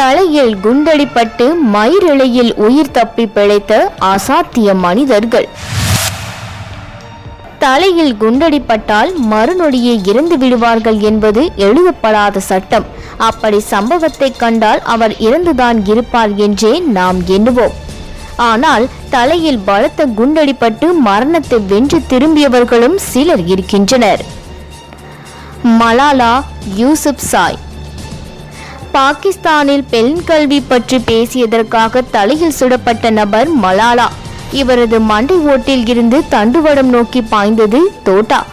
தலையில் குண்டடிப்பட்டு மயிரிழையில் உயிர் தப்பி பிழைத்த அசாத்திய மனிதர்கள். தலையில் குண்டடிப்பட்டால் மறுநொடியே இறந்து விடுவார்கள் என்பது எழுதப்படாத சட்டம். அப்படி சம்பவத்தை கண்டால் அவர் இறந்துதான் இருப்பார் என்றே நாம் எண்ணுவோம். ஆனால் தலையில் பலத்த குண்டடிப்பட்டு மரணத்தை வென்று திரும்பியவர்களும் சிலர் இருக்கின்றனர். மலாலா யூசுப் சாய். பாகிஸ்தானில் பெண் கல்வி பற்றி பேசியதற்காக தலையில் சுடப்பட்ட நபர் மலாலா. இவரது மண்டை ஓட்டில் இருந்து தண்டுவடம் நோக்கி பாய்ந்தது தோட்டா.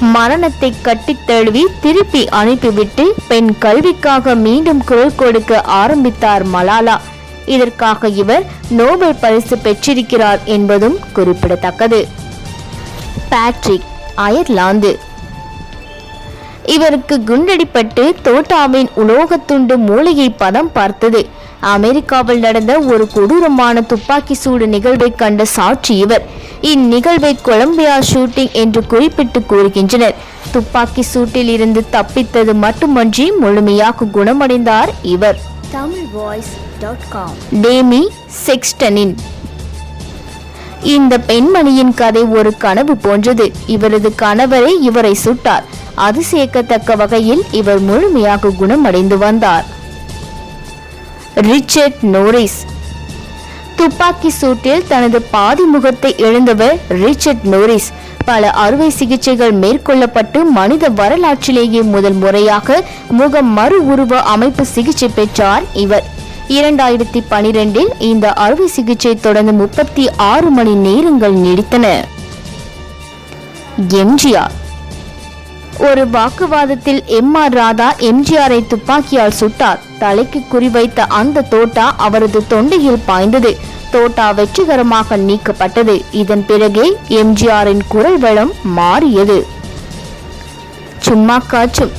மரணத்தை கட்டித் தழுவி திருப்பி அனுப்பிவிட்டு பெண் கல்விக்காக மீண்டும் குரல் கொடுக்க ஆரம்பித்தார் மலாலா. இதற்காக இவர் நோபல் பரிசு பெற்றிருக்கிறார் என்பதும் குறிப்பிடத்தக்கது. Patrick Ireland. இவருக்கு குண்டடிப்பட்டு தோட்டாவின் உலோகத்துண்டு மூளையை பதம் பார்த்தது. அமெரிக்காவில் நடந்த ஒரு கொடூரமான துப்பாக்கி சூடு நிகழ்வை கண்ட சாட்சி இவர். இந்நிகழ்வை கொலம்பியா ஷூட்டிங் என்று குறிப்பிட்டு கூறுகின்றனர். துப்பாக்கி சூட்டில் இருந்து தப்பித்தது மட்டுமன்றி முழுமையாக குணமடைந்தார் இவர். Tamil voice dot com. Tammy செக்ஸ்டனின் இந்த பெண்மணியின் கதை ஒரு கனவு போன்றது. இவரது கணவரே இவரை சுட்டார். அதிசயக்கத்தக்க வகையில் இவர் முழுமையாக குணமடைந்து வந்தார். Richard Norris. துப்பாக்கி சூட்டில் தனது பாதி முகத்தை இழந்தவர் ரிச்சர்ட் நோரிஸ். பல அறுவை சிகிச்சைகள் மேற்கொள்ளப்பட்டு மனித வரலாற்றிலேயே முதல் முறையாக முகம் மறு உருவ அமைப்பு சிகிச்சை பெற்றார் இவர். இரண்டாயிரத்தி பனிரெண்டில் இந்த அறுவை சிகிச்சை தொடர்ந்து முப்பத்தி ஆறு மணி நேரங்கள் நீடித்தன. எம்ஜிஆர். ஒரு வாக்குவாதத்தில் எம் ஆர் ராதா எம்ஜிஆரை துப்பாக்கியால் சுட்டார். தலைக்கு குறிவைத்த அந்த தோட்டா அவரது தொண்டையில் பாய்ந்தது. தோட்டா வெற்றிகரமாக நீக்கப்பட்டது. இதன் பிறகே எம்ஜிஆரின் குரல் வளம் மாறியது. சும்மா காச்சும்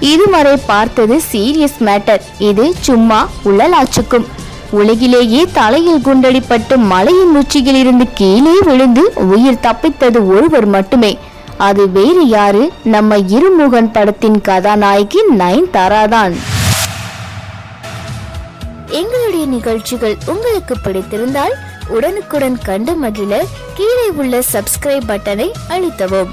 இதுவரை பார்த்தது சீரியஸ் மேட்டர் இது சும்மா உழலாச்சுக்கும் உலகிலேயே தலையில் குண்டடிப்பட்டு மலையின் உச்சியில் இருந்து கீழே விழுந்து உயிர் தப்பித்தது ஒருவர் மட்டுமே. அது வேறு யாரு? நம்ம இருமுகன் படத்தின் கதாநாயகி நயன் தாராதான் எங்களுடைய நிகழ்ச்சிகள் உங்களுக்கு பிடித்திருந்தால் உடனுக்குடன் கண்டு மகிழ கீழே உள்ள சப்ஸ்கிரைப் பட்டனை அழுத்தவும்.